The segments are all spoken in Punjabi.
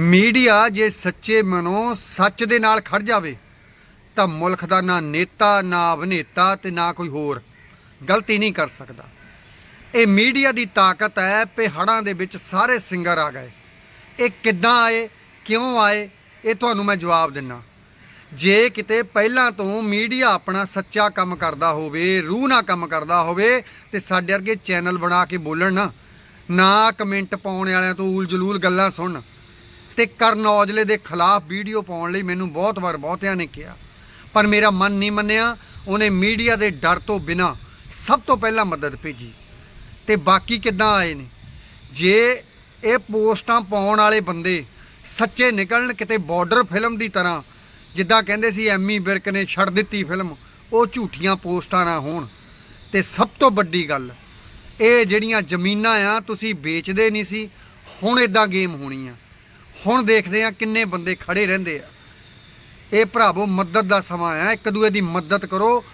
ਮੀਡੀਆ ਜੇ ਸੱਚੇ ਮਨੋਂ ਸੱਚ ਦੇ ਨਾਲ ਖੜ ਜਾਵੇ, ਤਾਂ ਮੁਲਕ ਦਾ ਨਾ ਨੇਤਾ, ਨਾ ਅਭਿਨੇਤਾ ਤੇ ਨਾ ਕੋਈ ਹੋਰ ਗਲਤੀ ਨਹੀਂ ਕਰ ਸਕਦਾ। ਇਹ ਮੀਡੀਆ ਦੀ ਤਾਕਤ ਹੈ ਕਿ ਦੇ ਵਿੱਚ ਸਾਰੇ ਸਿੰਗਰ ਆ ਗਏ। ਇਹ ਕਿੱਦਾਂ ਆਏ, ਕਿਉਂ ਆਏ, ਇਹ ਤੁਹਾਨੂੰ ਮੈਂ ਜਵਾਬ ਦਿੰਨਾ। ਜੇ ਕਿਤੇ ਪਹਿਲਾਂ ਤੋਂ ਮੀਡੀਆ ਆਪਣਾ ਸੱਚਾ ਕੰਮ ਕਰਦਾ ਹੋਵੇ, ਰੂਹ ਨਾਲ ਕੰਮ ਕਰਦਾ ਹੋਵੇ, ਤੇ ਸਾਡੇ ਵਰਗੇ ਚੈਨਲ ਬਣਾ ਕੇ ਬੋਲਣ ਨਾ। ਨਾ ਕਮੈਂਟ ਪਾਉਣ ਵਾਲਿਆਂ ਤੋਂ ਉਲਝਲੂਲ ਗੱਲਾਂ ਸੁਣਨ ਤੇ ਕਰਨ ਔਜਲੇ ਦੇ ਖਿਲਾਫ ਵੀਡੀਓ ਪਾਉਣ ਲਈ ਮੈਨੂੰ ਬਹੁਤ ਵਾਰ ਬਹੁਤਿਆਂ ਨੇ ਕਿਹਾ। ਪਰ ਮੇਰਾ ਮਨ ਨਹੀਂ ਮੰਨਿਆ। ਉਹਨੇ ਮੀਡੀਆ ਦੇ ਡਰ ਤੋਂ ਬਿਨਾ ਸਭ ਤੋਂ ਪਹਿਲਾਂ ਮਦਦ ਭੇਜੀ। ਤੇ ਬਾਕੀ ਕਿੱਦਾਂ ਆਏ ਨੇ? ਜੇ ਇਹ ਪੋਸਟਾਂ ਪਾਉਣ ਵਾਲੇ ਬੰਦੇ ਸੱਚੇ ਨਿਕਲਣ ਕਿਤੇ ਬਾਰਡਰ ਫਿਲਮ ਦੀ ਤਰ੍ਹਾਂ, ਜਿੱਦਾਂ ਕਹਿੰਦੇ ਸੀ ਐਮੀ ਵਿਰਕ ਨੇ ਛੱਡ ਦਿੱਤੀ ਫਿਲਮ ਉਹ ਝੂਠੀਆਂ ਪੋਸਟਾਂ ਨਾ ਹੋਣ। ਤੇ ਸਭ ਤੋਂ ਵੱਡੀ ਗੱਲ, ਇਹ ਜਿਹੜੀਆਂ ਜ਼ਮੀਨਾਂ ਆ, ਤੁਸੀਂ ਵੇਚਦੇ ਨਹੀਂ ਸੀ, ਹੁਣ ਇਦਾਂ ਗੇਮ ਹੋਣੀ ਆ ਹੁਣ ਦੇਖਦੇ ਆ ਕਿੰਨੇ ਬੰਦੇ ਖੜੇ ਰਹਿੰਦੇ ਆ। ਇਹ ਭਰਾਵੋ, ਮਦਦ ਦਾ ਸਮਾਂ ਆ ਇੱਕ ਦੂਏ ਦੀ ਮਦਦ ਕਰੋ।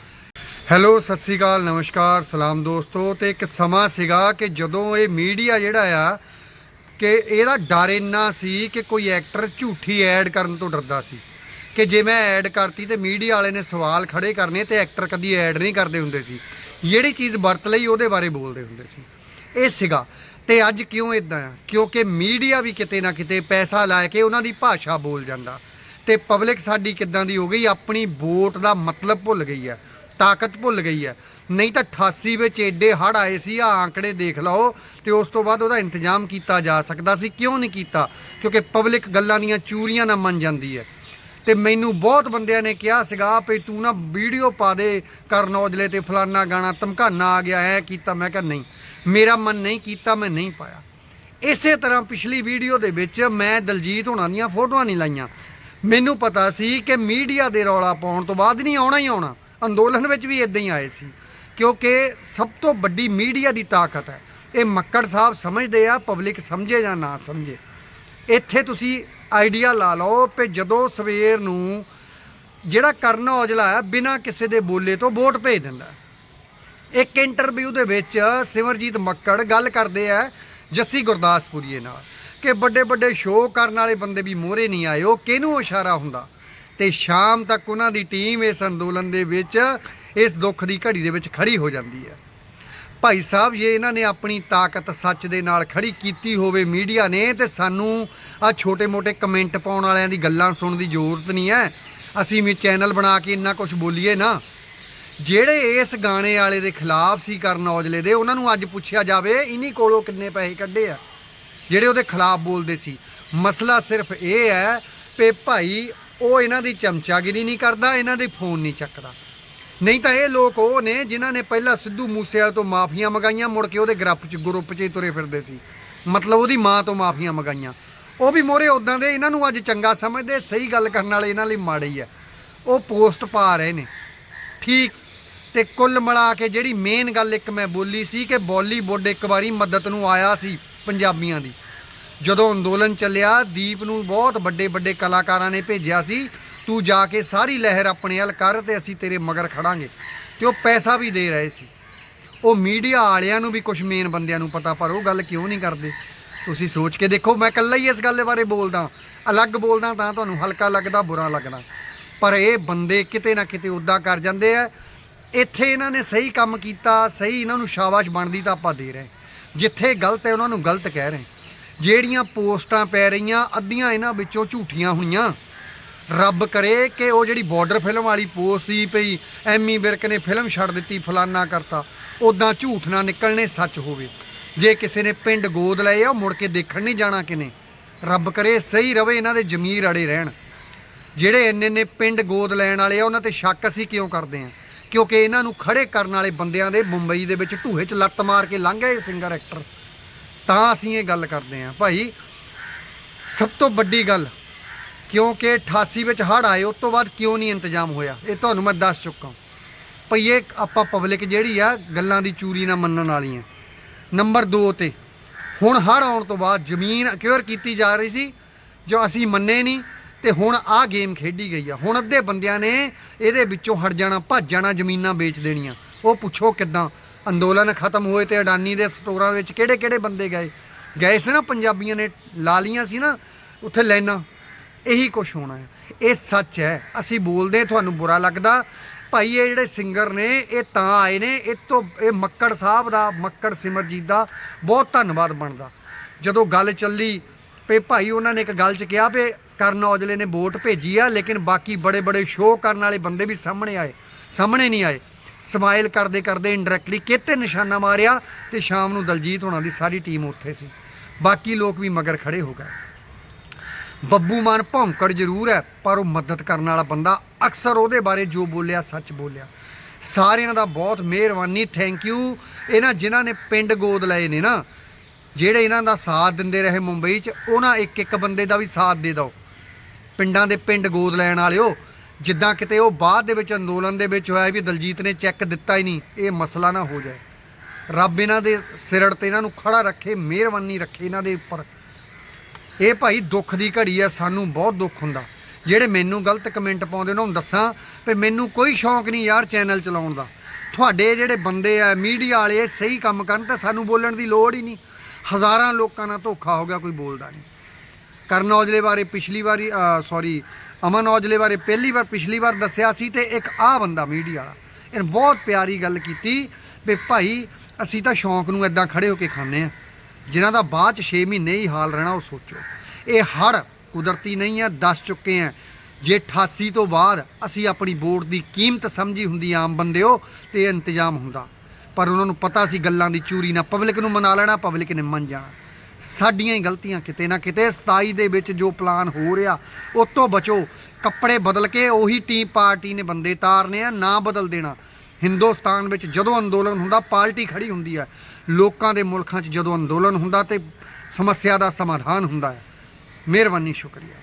ਹੈਲੋ, ਸਤਿ ਸ੍ਰੀ ਅਕਾਲ, ਨਮਸਕਾਰ, ਸਲਾਮ ਦੋਸਤੋ। ਤੇ ਇੱਕ ਸਮਾਂ ਸੀਗਾ ਕਿ ਜਦੋਂ ਇਹ ਮੀਡੀਆ ਜਿਹੜਾ ਆ, ਕਿ ਇਹਦਾ ਡਰ ਇੰਨਾ ਸੀ ਕਿ ਕੋਈ ਐਕਟਰ ਝੂਠੀ ਐਡ ਕਰਨ ਤੋਂ ਡਰਦਾ ਸੀ। ਕਿ ਜੇ ਮੈਂ ਐਡ ਕਰਤੀ ਤੇ ਮੀਡੀਆ ਵਾਲੇ ਨੇ ਸਵਾਲ ਖੜੇ ਕਰਨੇ ਤੇ ਐਕਟਰ ਕਦੀ ਐਡ ਨਹੀਂ ਕਰਦੇ ਹੁੰਦੇ ਸੀ। ਜਿਹੜੀ ਚੀਜ਼ ਵਰਤ ਲਈ ਉਹਦੇ ਬਾਰੇ ਬੋਲਦੇ ਹੁੰਦੇ ਸੀ। ਇਹ ਸੀਗਾ। ਤੇ ਅੱਜ ਕਿਉਂ ਇਦਾਂ ਆ? ਕਿਉਂਕਿ ਮੀਡੀਆ ਵੀ ਕਿਤੇ ਨਾ ਕਿਤੇ ਪੈਸਾ ਲਾ ਕੇ ਉਹਨਾਂ ਦੀ ਭਾਸ਼ਾ ਬੋਲ ਜਾਂਦਾ। ਤੇ ਪਬਲਿਕ ਸਾਡੀ ਕਿੱਦਾਂ ਦੀ ਹੋ ਗਈ? ਆਪਣੀ ਵੋਟ ਦਾ ਮਤਲਬ ਭੁੱਲ ਗਈ ਹੈ ਤਾਕਤ ਭੁੱਲ ਗਈ ਹੈ ਨਹੀਂ ਤਾਂ 88 ਵਿੱਚ ਏਡੇ ਹੜ ਆਏ ਸੀ ਆ ਆંકੜੇ ਦੇਖ ਲਓ, ਤੇ ਉਸ ਤੋਂ ਬਾਅਦ ਉਹਦਾ ਇੰਤਜ਼ਾਮ ਕੀਤਾ ਜਾ ਸਕਦਾ ਸੀ। ਕਿਉਂ ਨਹੀਂ ਕੀਤਾ? ਕਿਉਂਕਿ ਪਬਲਿਕ ਗੱਲਾਂ ਦੀਆਂ ਚੂਰੀਆਂ ਨਾ ਮੰਨ ਜਾਂਦੀ ਹੈ। ਤੇ ਮੈਨੂੰ ਬਹੁਤ ਬੰਦਿਆਂ ਨੇ ਕਿਹਾ ਸੀਗਾ ਵੀ ਤੂੰ ਨਾ ਵੀਡੀਓ ਪਾ ਦੇ ਕਰਨ ਔਜਲੇ ਤੇ ਫਲਾਨਾ ਗਾਣਾ ਧਮਕਾਨਾ ਆ ਗਿਆ, ਐ ਕੀਤਾ। ਮੈਂ ਕਿਹਾ, ਨਹੀਂ ਮੇਰਾ ਮਨ ਨਹੀਂ ਕੀਤਾ, ਮੈਂ ਨਹੀਂ ਪਾਇਆ। ਇਸੇ ਤਰ੍ਹਾਂ ਪਿਛਲੀ ਵੀਡੀਓ ਦੇ ਵਿੱਚ ਮੈਂ ਦਲਜੀਤ ਹੋਣਾ ਦੀਆਂ ਫੋਟੋਆਂ ਨਹੀਂ ਲਾਈਆਂ। ਮੈਨੂੰ ਪਤਾ ਸੀ ਕਿ ਮੀਡੀਆ ਦੇ ਰੌਲਾ ਪਾਉਣ ਤੋਂ ਬਾਅਦ ਨਹੀਂ ਆਉਣਾ ਹੀ ਆਉਣਾ। ਅੰਦੋਲਨ ਵਿੱਚ ਵੀ ਇਦਾਂ ਹੀ ਆਏ ਸੀ। ਕਿਉਂਕਿ ਸਭ ਤੋਂ ਵੱਡੀ ਮੀਡੀਆ ਦੀ ਤਾਕਤ ਹੈ। ਇਹ ਮੱਕੜ ਸਾਹਿਬ ਸਮਝਦੇ ਆ, ਪਬਲਿਕ ਸਮਝੇ ਜਾਂ ਨਾ ਸਮਝੇ। ਇੱਥੇ ਤੁਸੀਂ ਆਈਡੀਆ ਲਾ ਲਓ ਕਿ ਜਦੋਂ ਸਵੇਰ ਨੂੰ ਜਿਹੜਾ ਕਰਨ ਔਜਲਾ ਹੈ, ਬਿਨਾਂ ਕਿਸੇ ਦੇ ਬੋਲੇ ਤੋਂ ਵੋਟ ਭੇਜ ਦਿੰਦਾ ਇੱਕ ਇੰਟਰਵਿਊ ਦੇ ਵਿੱਚ ਸਿਮਰਜੀਤ ਮੱਕੜ ਗੱਲ ਕਰਦੇ ਆ ਜੱਸੀ ਗੁਰਦਾਸਪੁਰੀਏ ਨਾਲ ਕਿ ਵੱਡੇ ਵੱਡੇ ਸ਼ੋਅ ਕਰਨ ਵਾਲੇ ਬੰਦੇ ਵੀ ਮੋਹਰੇ ਨਹੀਂ ਆਏ, ਉਹ ਕਿਹਨੂੰ ਇਸ਼ਾਰਾ ਹੁੰਦਾ? ਤੇ ਸ਼ਾਮ ਤੱਕ ਉਹਨਾਂ ਦੀ ਟੀਮ ਇਸ ਅੰਦੋਲਨ ਦੇ ਵਿੱਚ, ਇਸ ਦੁੱਖ ਦੀ ਘੜੀ ਦੇ ਵਿੱਚ ਖੜੀ ਹੋ ਜਾਂਦੀ ਹੈ। ਭਾਈ ਸਾਹਿਬ, ਜੇ ਇਹਨਾਂ ਨੇ ਆਪਣੀ ਤਾਕਤ ਸੱਚ ਦੇ ਨਾਲ ਖੜੀ ਕੀਤੀ ਹੋਵੇ ਮੀਡੀਆ ਨੇ, ਤੇ ਸਾਨੂੰ ਆ ਛੋਟੇ-ਮੋਟੇ ਕਮੈਂਟ ਪਾਉਣ ਵਾਲਿਆਂ ਦੀ ਗੱਲਾਂ ਸੁਣਨ ਦੀ ਜ਼ਰੂਰਤ ਨਹੀਂ ਹੈ। ਅਸੀਂ ਵੀ ਚੈਨਲ ਬਣਾ ਕੇ ਇੰਨਾ ਕੁਝ ਬੋਲੀਏ ਨਾ। ਜਿਹੜੇ ਇਸ ਗਾਣੇ ਵਾਲੇ ਦੇ ਖਿਲਾਫ ਸੀ ਕਰਨ ਔਜਲੇ ਦੇ, ਉਹਨਾਂ ਨੂੰ ਅੱਜ ਪੁੱਛਿਆ ਜਾਵੇ, ਇਨੀ ਕੋਲੋਂ ਕਿੰਨੇ ਪੈਸੇ ਕੱਢੇ ਆ? ਜਿਹੜੇ ਉਹਦੇ ਖਿਲਾਫ ਬੋਲਦੇ ਸੀ। ਮਸਲਾ ਸਿਰਫ ਇਹ ਹੈ ਕਿ ਭਾਈ, ਉਹ ਇਹਨਾਂ ਦੀ ਚਮਚਾਗਿਰੀ ਨਹੀਂ ਕਰਦਾ, ਇਹਨਾਂ ਦੇ ਫੋਨ ਨਹੀਂ ਚੱਕਦਾ। ਨਹੀਂ ਤਾਂ ਇਹ ਲੋਕ ਉਹ ਨੇ ਜਿਨ੍ਹਾਂ ਨੇ ਪਹਿਲਾਂ ਸਿੱਧੂ ਮੂਸੇਵਾਲੇ ਤੋਂ ਮਾਫੀਆਂ ਮੰਗਾਈਆਂ, ਮੁੜ ਕੇ ਉਹਦੇ ਗਰੁੱਪ 'ਚ ਗਰੁੱਪ 'ਚ ਹੀ ਤੁਰੇ ਫਿਰਦੇ ਸੀ। ਮਤਲਬ ਉਹਦੀ ਮਾਂ ਤੋਂ ਮਾਫੀਆਂ ਮੰਗਾਈਆਂ। ਉਹ ਵੀ ਮੋਰੇ ਉਦਾਂ ਦੇ, ਇਹਨਾਂ ਨੂੰ ਅੱਜ ਚੰਗਾ ਸਮਝਦੇ, ਸਹੀ ਗੱਲ ਕਰਨ ਵਾਲੇ ਇਹਨਾਂ ਲਈ ਮਾੜੇ ਹੀ ਆ। ਉਹ ਪੋਸਟ ਪਾ ਰਹੇ ਨੇ। ਠੀਕ ਤੇ ਕੁੱਲ ਮਿਲਾ ਕੇ ਜਿਹੜੀ ਮੇਨ ਗੱਲ ਇੱਕ ਮੈਂ ਬੋਲੀ ਸੀ ਕਿ ਬਾਲੀਵੁੱਡ ਇੱਕ ਵਾਰੀ ਮਦਦ ਨੂੰ ਆਇਆ ਸੀ ਪੰਜਾਬੀਆਂ ਦੀ। ਜਦੋਂ ਅੰਦੋਲਨ ਚੱਲਿਆ, ਦੀਪ ਨੂੰ ਬਹੁਤ ਵੱਡੇ ਵੱਡੇ ਕਲਾਕਾਰਾਂ ਨੇ ਭੇਜਿਆ ਸੀ, ਤੂੰ ਜਾ ਕੇ ਸਾਰੀ ਲਹਿਰ ਆਪਣੇ ਹੱਲ ਕਰ ਤੇ ਅਸੀਂ ਤੇਰੇ ਮਗਰ ਖੜਾਂਗੇ। ਤੇ ਉਹ ਪੈਸਾ ਵੀ ਦੇ ਰਹੇ ਸੀ। ਉਹ ਮੀਡੀਆ ਵਾਲਿਆਂ ਨੂੰ ਵੀ ਕੁਝ ਮੇਨ ਬੰਦਿਆਂ ਨੂੰ ਪਤਾ, ਪਰ ਉਹ ਗੱਲ ਕਿਉਂ ਨਹੀਂ ਕਰਦੇ? ਤੁਸੀਂ ਸੋਚ ਕੇ ਦੇਖੋ, ਮੈਂ ਇਕੱਲਾ ਹੀ ਇਸ ਗੱਲ ਬਾਰੇ ਬੋਲਦਾ ਅਲੱਗ ਬੋਲਦਾ ਤਾਂ ਤੁਹਾਨੂੰ ਹਲਕਾ ਲੱਗਦਾ, ਬੁਰਾ ਲੱਗਦਾ। ਪਰ ਇਹ ਬੰਦੇ ਕਿਤੇ ਨਾ ਕਿਤੇ ਉਦਾਂ ਕਰ ਜਾਂਦੇ ਆ ਇੱਥੇ ਇਹਨਾਂ ਨੇ ਸਹੀ ਕੰਮ ਕੀਤਾ, ਸਹੀ ਇਹਨਾਂ ਨੂੰ ਸ਼ਾਬਾਸ਼ ਬਣਦੀ ਤਾਂ ਆਪਾਂ ਦੇ ਰਹੇ ਜਿੱਥੇ ਗਲਤ ਹੈ, ਉਹਨਾਂ ਨੂੰ ਗਲਤ ਕਹਿ ਰਹੇ ਜਿਹੜੀਆਂ ਪੋਸਟਾਂ ਪੈ ਰਹੀਆਂ, ਅੱਧੀਆਂ ਇਹਨਾਂ ਵਿੱਚੋਂ ਝੂਠੀਆਂ ਹੋਈਆਂ। ਰੱਬ ਕਰੇ ਕਿ ਉਹ ਜਿਹੜੀ ਬਾਰਡਰ ਫਿਲਮ ਵਾਲੀ ਪੋਸਟ ਸੀ ਪਈ ਐਮੀ ਵਿਰਕ ਨੇ ਫਿਲਮ ਛੱਡ ਦਿੱਤੀ, ਫਲਾਨਾ ਕਰਤਾ। ਉਦਾਂ ਝੂਠ ਨਾ ਨਿਕਲਣੇ, ਸੱਚ ਹੋਵੇ। ਜੇ ਕਿਸੇ ਨੇ ਪਿੰਡ ਗੋਦ ਲਏ ਆ, ਉਹ ਮੁੜ ਕੇ ਦੇਖਣ ਨਹੀਂ ਜਾਣਾ ਕਿਨੇ। ਰੱਬ ਕਰੇ ਸਹੀ ਰਵੇ, ਇਹਨਾਂ ਦੇ ਜ਼ਮੀਰ ਅੜੇ ਰਹਿਣ। ਜਿਹੜੇ ਇੰਨੇ ਨੇ ਪਿੰਡ ਗੋਦ ਲੈਣ ਵਾਲੇ ਆ, ਉਹਨਾਂ ਤੇ ਸ਼ੱਕ ਅਸੀਂ ਕਿਉਂ ਕਰਦੇ ਆ ਕਿਉਂਕਿ ਇਹਨਾਂ ਨੂੰ ਖੜੇ ਕਰਨ ਵਾਲੇ ਬੰਦਿਆਂ ਦੇ ਮੁੰਬਈ ਦੇ ਵਿੱਚ ਢੂਹੇ 'ਚ ਲੱਤ ਮਾਰ ਕੇ ਲੰਘ ਗਏ ਸਿੰਗਰ ਐਕਟਰ ਤਾਂ ਅਸੀਂ ਇਹ ਗੱਲ ਕਰਦੇ ਆ ਭਾਈ, ਸਭ ਤੋਂ ਵੱਡੀ ਗੱਲ, ਕਿਉਂਕਿ 88 ਵਿੱਚ ਹੜ੍ਹ ਆਏ, ਉਸ ਤੋਂ ਬਾਅਦ ਕਿਉਂ ਨਹੀਂ ਇੰਤਜ਼ਾਮ ਹੋਇਆ? ਇਹ ਤੁਹਾਨੂੰ ਮੈਂ ਦੱਸ ਚੁੱਕਾ ਭਈ, ਇਹ ਆਪਾਂ ਪਬਲਿਕ ਜਿਹੜੀ ਆ, ਗੱਲਾਂ ਦੀ ਚੂਰੀ ਨਾ ਮੰਨਣ ਵਾਲੀ ਹੈ ਨੰਬਰ 2 ਤੇ, ਹੁਣ ਹੜ੍ਹ ਆਉਣ ਤੋਂ ਬਾਅਦ ਜ਼ਮੀਨ ਅਕਿਉਰ ਕੀਤੀ ਜਾ ਰਹੀ ਸੀ, ਜੋ ਅਸੀਂ ਮੰਨੇ ਨਹੀਂ ਤੇ ਹੁਣ ਆਹ ਗੇਮ ਖੇਡੀ ਗਈ ਆ। ਹੁਣ ਅੱਧੇ ਬੰਦਿਆਂ ਨੇ ਇਹਦੇ ਵਿੱਚੋਂ ਹਟ ਜਾਣਾ, ਭੱਜ ਜਾਣਾ, ਜ਼ਮੀਨਾਂ ਵੇਚ ਦੇਣੀਆਂ। ਉਹ ਪੁੱਛੋ ਕਿੱਦਾਂ? ਅੰਦੋਲਨ ਖਤਮ ਹੋਏ ਤੇ ਅਡਾਨੀ ਦੇ ਸਟੋਰਾਂ ਵਿੱਚ ਕਿਹੜੇ ਕਿਹੜੇ ਬੰਦੇ ਗਏ? ਗਏ ਸੀ ਨਾ ਪੰਜਾਬੀਆਂ ਨੇ, ਲਾ ਲੀਆਂ ਸੀ ਨਾ, ਉੱਥੇ ਲੈਣਾ ਇਹੀ ਕੁਝ ਹੋਣਾ ਹੈ। ਇਹ ਸੱਚ ਹੈ। ਅਸੀਂ ਬੋਲਦੇ ਤੁਹਾਨੂੰ ਬੁਰਾ ਲੱਗਦਾ। ਭਾਈ, ਇਹ ਜਿਹੜੇ ਸਿੰਗਰ ਨੇ, ਇਹ ਤਾਂ ਆਏ ਨੇ, ਇਹ ਤੋਂ, ਇਹ ਮੱਕੜ ਸਾਹਿਬ ਦਾ, ਮੱਕੜ ਸਿਮਰਜੀਤ ਦਾ ਬਹੁਤ ਧੰਨਵਾਦ ਬਣਦਾ। ਜਦੋਂ ਗੱਲ ਚੱਲੀ ਪੇ ਭਾਈ ਉਹਨਾਂ ਨੇ ਇੱਕ ਗੱਲ ਚ ਕਿਹਾ ਵੀ ਕਰਨ ਔਜਲੇ ਨੇ ਵੋਟ ਭੇਜੀ ਆ, ਲੇਕਿਨ ਬਾਕੀ ਬੜੇ ਬੜੇ ਸ਼ੋਅ ਕਰਨ ਵਾਲੇ ਬੰਦੇ ਵੀ ਸਾਹਮਣੇ ਆਏ, ਸਾਹਮਣੇ ਨਹੀਂ ਆਏ। ਸਮਾਈਲ ਕਰਦੇ ਕਰਦੇ ਇਨਡਾਇਰੈਕਟਲੀ ਕਿਤੇ ਨਿਸ਼ਾਨਾ ਮਾਰਿਆ ਤੇ ਸ਼ਾਮ ਨੂੰ ਦਲਜੀਤ ਹੋਣਾ ਦੀ ਸਾਰੀ ਟੀਮ ਉੱਥੇ ਸੀ। ਬਾਕੀ ਲੋਕ ਵੀ ਮਗਰ ਖੜੇ ਹੋ ਗਏ। ਬੱਬੂ ਮਾਨ ਭੌਂਕੜ ਜ਼ਰੂਰ ਹੈ, ਪਰ ਉਹ ਮਦਦ ਕਰਨ ਵਾਲਾ ਬੰਦਾ ਅਕਸਰ ਉਹਦੇ ਬਾਰੇ ਜੋ ਬੋਲਿਆ, ਸੱਚ ਬੋਲਿਆ। ਸਾਰਿਆਂ ਦਾ ਬਹੁਤ ਮਿਹਰਬਾਨੀ ਥੈਂਕ ਯੂ ਇਹਨਾਂ ਜਿਨ੍ਹਾਂ ਨੇ ਪਿੰਡ ਗੋਦ ਲਏ ਨੇ ਨਾ ਜਿਹੜੇ ਇਹਨਾਂ ਦਾ ਸਾਥ ਦਿੰਦੇ ਰਹੇ ਮੁੰਬਈ 'ਚ, ਉਹਨਾਂ ਇੱਕ ਇੱਕ ਬੰਦੇ ਦਾ ਵੀ ਸਾਥ ਦੇ ਦਿਓ। ਪਿੰਡਾਂ ਦੇ ਪਿੰਡ ਗੋਦ ਲੈਣ ਵਾਲਿਓ, ਜਿੱਦਾਂ ਕਿਤੇ ਉਹ ਬਾਅਦ ਦੇ ਵਿੱਚ ਅੰਦੋਲਨ ਦੇ ਵਿੱਚ ਹੋਇਆ ਵੀ ਦਲਜੀਤ ਨੇ ਚੈੱਕ ਦਿੱਤਾ ਹੀ ਨਹੀਂ, ਇਹ ਮਸਲਾ ਨਾ ਹੋ ਜਾਏ। ਰੱਬ ਇਹਨਾਂ ਦੇ ਸਿਰੜ ਤੇ ਇਹਨਾਂ ਨੂੰ ਖੜਾ ਰੱਖੇ, ਮਿਹਰਬਾਨੀ ਰੱਖੇ ਇਹਨਾਂ ਦੇ ਉੱਪਰ। ਇਹ ਭਾਈ ਦੁੱਖ ਦੀ ਘੜੀ ਆ, ਸਾਨੂੰ ਬਹੁਤ ਦੁੱਖ ਹੁੰਦਾ। ਜਿਹੜੇ ਮੈਨੂੰ ਗਲਤ ਕਮੈਂਟ ਪਾਉਂਦੇ ਉਹਨਾਂ ਨੂੰ ਦੱਸਾਂ ਵੀ ਮੈਨੂੰ ਕੋਈ ਸ਼ੌਂਕ ਨਹੀਂ ਯਾਰ ਚੈਨਲ ਚਲਾਉਣ ਦਾ। ਤੁਹਾਡੇ ਜਿਹੜੇ ਬੰਦੇ ਆ, ਮੀਡੀਆ ਵਾਲੇ ਸਹੀ ਕੰਮ ਕਰਨ ਤਾਂ ਸਾਨੂੰ ਬੋਲਣ ਦੀ ਲੋੜ ਹੀ ਨਹੀਂ। ਹਜ਼ਾਰਾਂ ਲੋਕਾਂ ਨਾਲ ਧੋਖਾ ਹੋ ਗਿਆ, ਕੋਈ ਬੋਲਦਾ ਨਹੀਂ। ਕਰਨ ਔਜਲੇ ਬਾਰੇ ਪਿਛਲੀ ਵਾਰੀ ਸੌਰੀ ਅਮਨ ਔਜਲੇ ਬਾਰੇ ਪਹਿਲੀ ਵਾਰ, ਪਿਛਲੀ ਵਾਰ ਦੱਸਿਆ ਸੀ ਤੇ ਇੱਕ ਆਹ ਬੰਦਾ ਮੀਡੀਆ ਵਾਲਾ। ਇਹਨੇ ਬਹੁਤ ਪਿਆਰੀ ਗੱਲ ਕੀਤੀ ਵੀ ਭਾਈ, ਅਸੀਂ ਤਾਂ ਸ਼ੌਂਕ ਨੂੰ ਇਦਾਂ ਖੜੇ ਹੋ ਕੇ ਖਾਂਦੇ ਆ ਜਿਨ੍ਹਾਂ ਦਾ ਬਾਅਦ ਚ 6 ਮਹੀਨੇ ਹੀ ਹਾਲ ਰਹਿਣਾ, ਉਹ ਸੋਚੋ। ਇਹ ਹੜ ਕੁਦਰਤੀ ਨਹੀਂ ਆ ਦੱਸ ਚੁੱਕੇ ਆ ਜੇ 88 ਤੋਂ ਬਾਅਦ ਅਸੀਂ ਆਪਣੀ ਵੋਟ ਦੀ ਕੀਮਤ ਸਮਝੀ ਹੁੰਦੀ ਆਮ ਬੰਦਿਓ, ਤੇ ਇਹ ਇੰਤਜ਼ਾਮ ਹੁੰਦਾ। ਪਰ ਉਹਨਾਂ ਨੂੰ ਪਤਾ ਸੀ ਗੱਲਾਂ ਦੀ ਚੂਰੀ ਨਾ, ਪਬਲਿਕ ਨੂੰ ਮਨਾ ਲੈਣਾ, ਪਬਲਿਕ ਨੇ ਮੰਨ ਜਾਣਾ। ਸਾਡੀਆਂ ਹੀ ਗਲਤੀਆਂ ਕਿਤੇ ਨਾ ਕਿਤੇ 27 ਦੇ ਵਿੱਚ ਜੋ ਪਲਾਨ ਹੋ ਰਿਹਾ ਉਹ ਤੋਂ ਬਚੋ। ਕੱਪੜੇ ਬਦਲ ਕੇ ਉਹੀ ਟੀਮ ਪਾਰਟੀ ਨੇ ਬੰਦੇ ਤਾਰਨੇ ਆ, ਨਾ ਬਦਲ ਦੇਣਾ। ਹਿੰਦੁਸਤਾਨ ਵਿੱਚ ਜਦੋਂ ਅੰਦੋਲਨ ਹੁੰਦਾ, ਪਾਰਟੀ ਖੜੀ ਹੁੰਦੀ ਹੈ। ਲੋਕਾਂ ਦੇ ਮੁਲਕਾਂ 'ਚ ਜਦੋਂ ਅੰਦੋਲਨ ਹੁੰਦਾ ਤੇ ਸਮੱਸਿਆ ਦਾ ਸਮਾਧਾਨ ਹੁੰਦਾ ਹੈ। ਮਿਹਰਬਾਨੀ, ਸ਼ੁਕਰੀਆ।